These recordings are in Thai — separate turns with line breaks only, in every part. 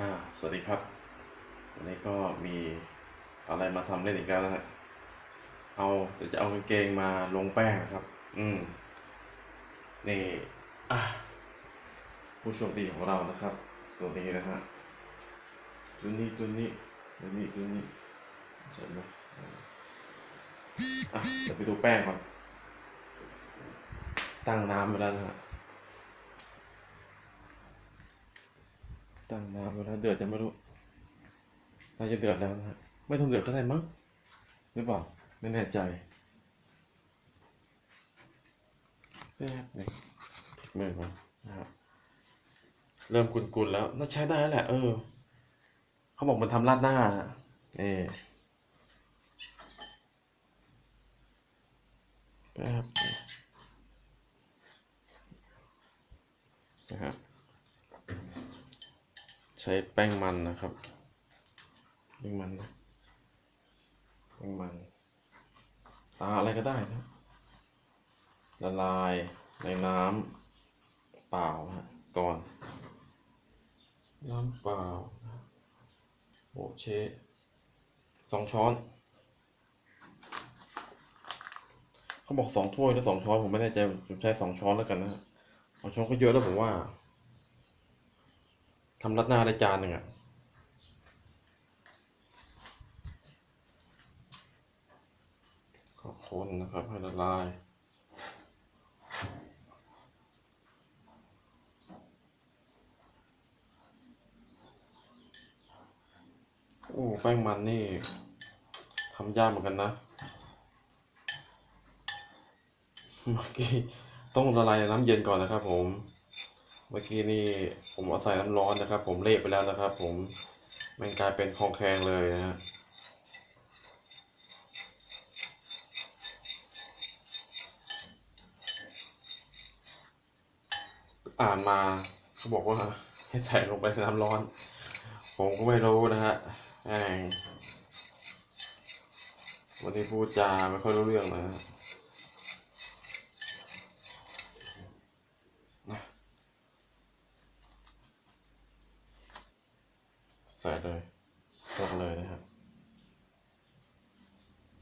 อ่าสวัสดีครับ วันนี้ก็มีอะไรมาทำเล่นอีกแล้วนะฮะเอาเดี๋ยวจะเอากางเกงมาลงแป้งนะครับ อืมนี่อะผู้โชคดีของเรานะครับ ตัวนี้นะฮะตัวนี้ตัวนี้ตัวนี้ตัวนี้ใช่ไหมอะเดี๋ยวไปดูแป้งก่อนตั้งน้ำไว้แล้วนะฮะ ตั้งน้ำไว้แล้วเดือดจะไม่รู้น่าจะเดือดแล้วนะฮะไม่ต้องเดือดก็ได้มั้งหรือเปล่าไม่แน่ใจแป๊บหนึงพลิกมือก่อนนะครับเริ่มกุนๆแล้วน่าใช้ได้แหละ เออเขาบอกมันทำราดหน้านะนี่แป๊บนะครับ ใช้แป้งมันนะครับแป้งมันแป้งมันตาอะไรก็ได้นะละลายในน้ำเปล่าฮะก่อน น้ำเปล่าโบะเชสองช้อน เขาบอกสองถ้วยแล้วสองช้อนผมไม่แน่ใจผมใช้สองช้อนแล้วกันนะฮะสองช้อนก็เยอะแล้วผมว่า ทำรัดหน้าได้จานหนึ่งอะก็คนนะครับให้ละลายโอ้แป้งมันนี่ทำยากเหมือนกันนะ เมื่อกี้ต้องละลายในน้ำเย็นก่อนนะครับผม เมื่อกี้นี่ผมเอาใส่น้ำร้อนนะครับ ผมเละไปแล้วนะครับ ผมมันกลายเป็นคลองแคงเลยนะฮะอ่านมาเขาบอกว่าให้ใส่ลงไปน้ำร้อน ผมก็ไม่รู้นะฮะวันนี้พูดจาไม่ค่อยรู้เรื่องนะฮะ ใส่เลยสดเลยนะครับ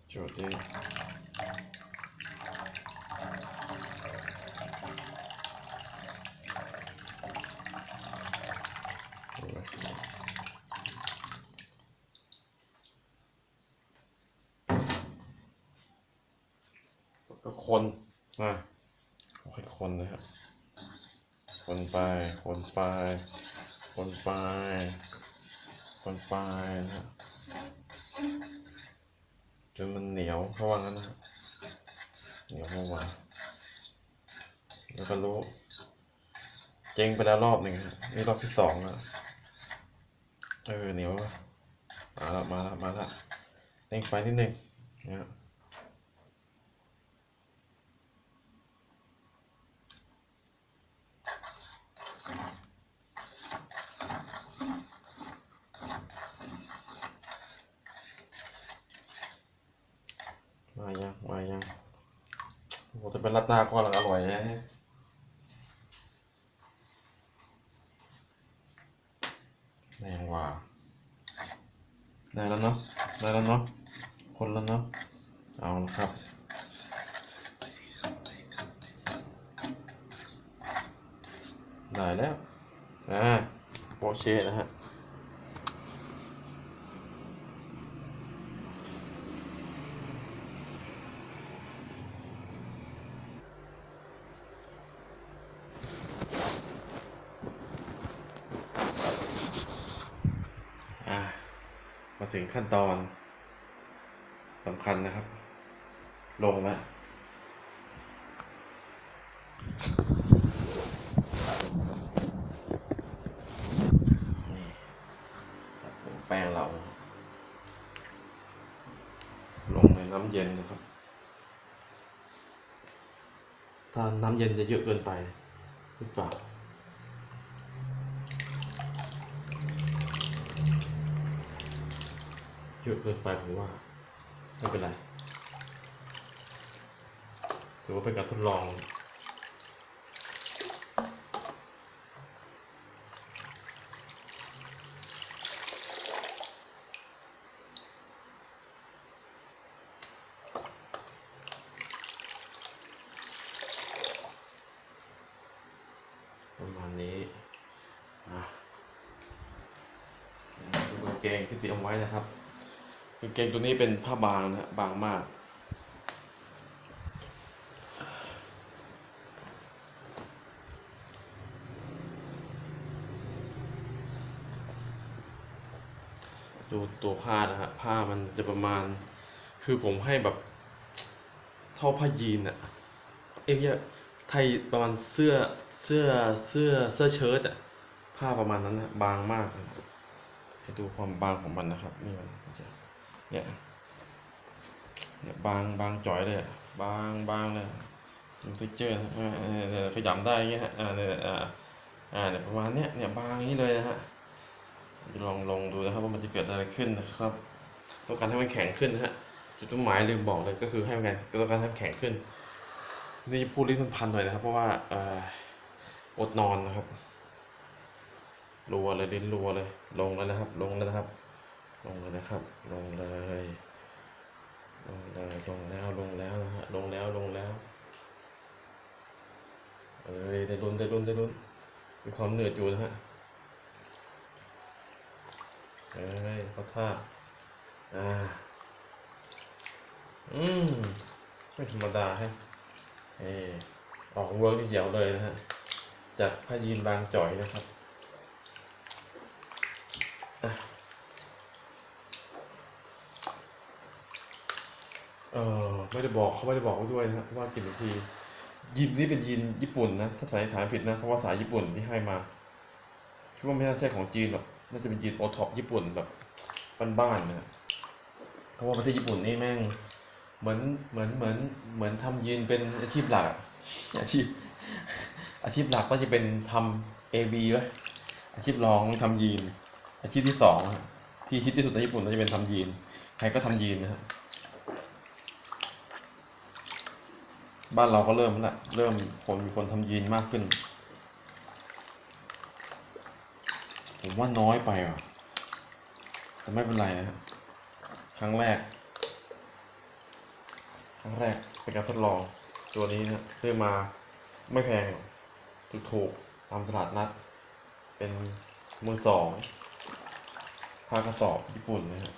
โจทย์นี้ก็คนนะค่อยคนนะครับ คนไป คนไป คนไป ปนไปนะฮะจนมันเหนียวเพราะว่างั้นนะเหนียวเพรากว่าแล้วก็รู้เจ๊งไปแล้วรอบหนึ่งนี่รอบที่สองแล้วเออเหนียวมาละมาละมาละเร่งไฟนิดนึงนะายังมายังโอ้โหจะเป็นรัดหน้าก็อร่อยนะแรงว่าได้แล้วเนาะได้แล้วเนาะคนแล้วเนาะเอาละครับได้แล้วอ่าโปเช่นะฮะ ถึงขั้นตอนสำคัญนะครับ ลงแล้วแป้งเรา ลงในน้ำเย็นนะครับ ถ้าน้ำเย็นจะเยอะเกินไปหรือเปล่า ยอะเกินไปผมว่าไม่เป็นไรถือว่าเป็นการทดลองประมาณนี้นะดูกางเกงที่เตรียมไว้นะครับ กางเกงตัวนี้เป็นผ้าบางนะฮะบางมาก ดูตัวผ้านะฮะผ้ามันจะประมาณ คือผมให้แบบ เท่าผ้ายีนอะเอ้ยไม่ใช่ไทยประมาณเสื้อเสื้อเสื้อเสื้อเชิ้ตอะผ้าประมาณนั้นนะบางมากให้ดูความบางของมันนะครับ นี่มัน เนี่ยเนี่ยบางบางจ่อยเลยบางบางเลยดูเท็กเจอร์นะอ่าเนี่ยเนี่ยขยำได้เงี้ยฮะอ่าเนี่ยอ่าอ่าเนี่ยประมาณเนี้ยเนี่ยบางอย่างนี้เลยนะฮะลองลองดูนะครับว่ามันจะเกิดอะไรขึ้นนะครับ ต้องการให้มันแข็งขึ้นนะฮะจุดมุ่งหมายลืมบอกเลยก็คือให้มันต้องการให้มันแข็งขึ้นนี่พูดลิ้นมันพันหน่อยนะครับ เพราะว่าเอ่ออดนอนนะครับรัวเลยลิ้นรัวเลยลงแล้วนะครับ ลงแล้วนะครับ ลงเลยนะครับ ลงเลย ลงเลย ลงแล้ว ลงแล้วนะฮะ ลงแล้ว ลงแล้ว เอ้ย ได้ลุ้น ได้ลุ้น ได้ลุ้น มีความเหนื่อยอยู่นะฮะ เอ้ยเขาท่า อ่า อืม ไม่ธรรมดาฮะ เออออกเวิร์กที่เขียวเลยนะฮะ จากผ้ายีนบางจ่อยนะครับ เออไม่ได้บอกเขาไม่ได้บอกด้วยนะว่ากี่นาทียีนนี่เป็นยีนญี่ปุ่นนะถ้าสายฐานผิดนะเพราะว่าสายญี่ปุ่นที่ให้มาคิดว่าไม่น่าใช่ของจีนหรอกน่าจะเป็นจีนโอท็อปญี่ปุ่นแบบบ้านๆนะเพราะว่าประเทศญี่ปุ่นนี่แม่งเหมือนเหมือนเหมือนเหมือนทำยีนเป็นอาชีพหลักอาชีพอาชีพหลักก็จะเป็นทำเอวีวะอาชีพรองทำยีน อาชีพที่สองอะที่ฮิตที่สุดในญี่ปุ่นก็จะเป็นทำยีน ใครก็ทำยีนนะครับ บ้านเราก็เริ่มแล้วล่ะเริ่มคนมีคนทำยีนมากขึ้น ผมว่าน้อยไปอะ แต่ไม่เป็นไรนะฮะครั้งแรก ครั้งแรกเป็นการทดลอง ตัวนี้นะซื้อมาไม่แพงหรอกถูกๆตามตลาดนัด เป็นมือสองผ้ากระสอบญี่ปุ่นนะฮะ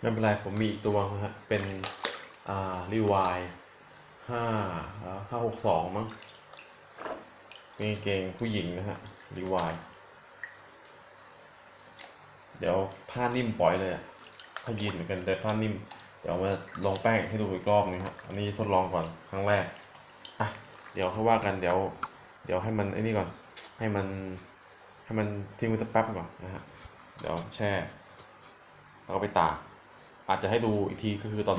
ไม่เป็นไร ผมมีอีกตัวนะฮะ เป็น อ่ารีวายห้าห้าหกสองมั้งเกางเกงผู้หญิงนะฮะรีวายเดี๋ยวผ้านิ่มปล่อยเลยผ้ายีนเหมือนกันแต่ผ้านิ่ม เดี๋ยวมาลองแป้งให้ดูอีกรอบนึงครับอันนี้ทดลองก่อนครั้งแรก อะ เดี๋ยวค่อยว่ากัน เดี๋ยว เดี๋ยวให้มันไอ้นี่ก่อน ให้มัน ให้มันทิ้งไว้สักแป๊บก่อนนะฮะ เดี๋ยวแช่แล้วก็ไปตาก อาจจะให้ดูอีกทีก็คือตอน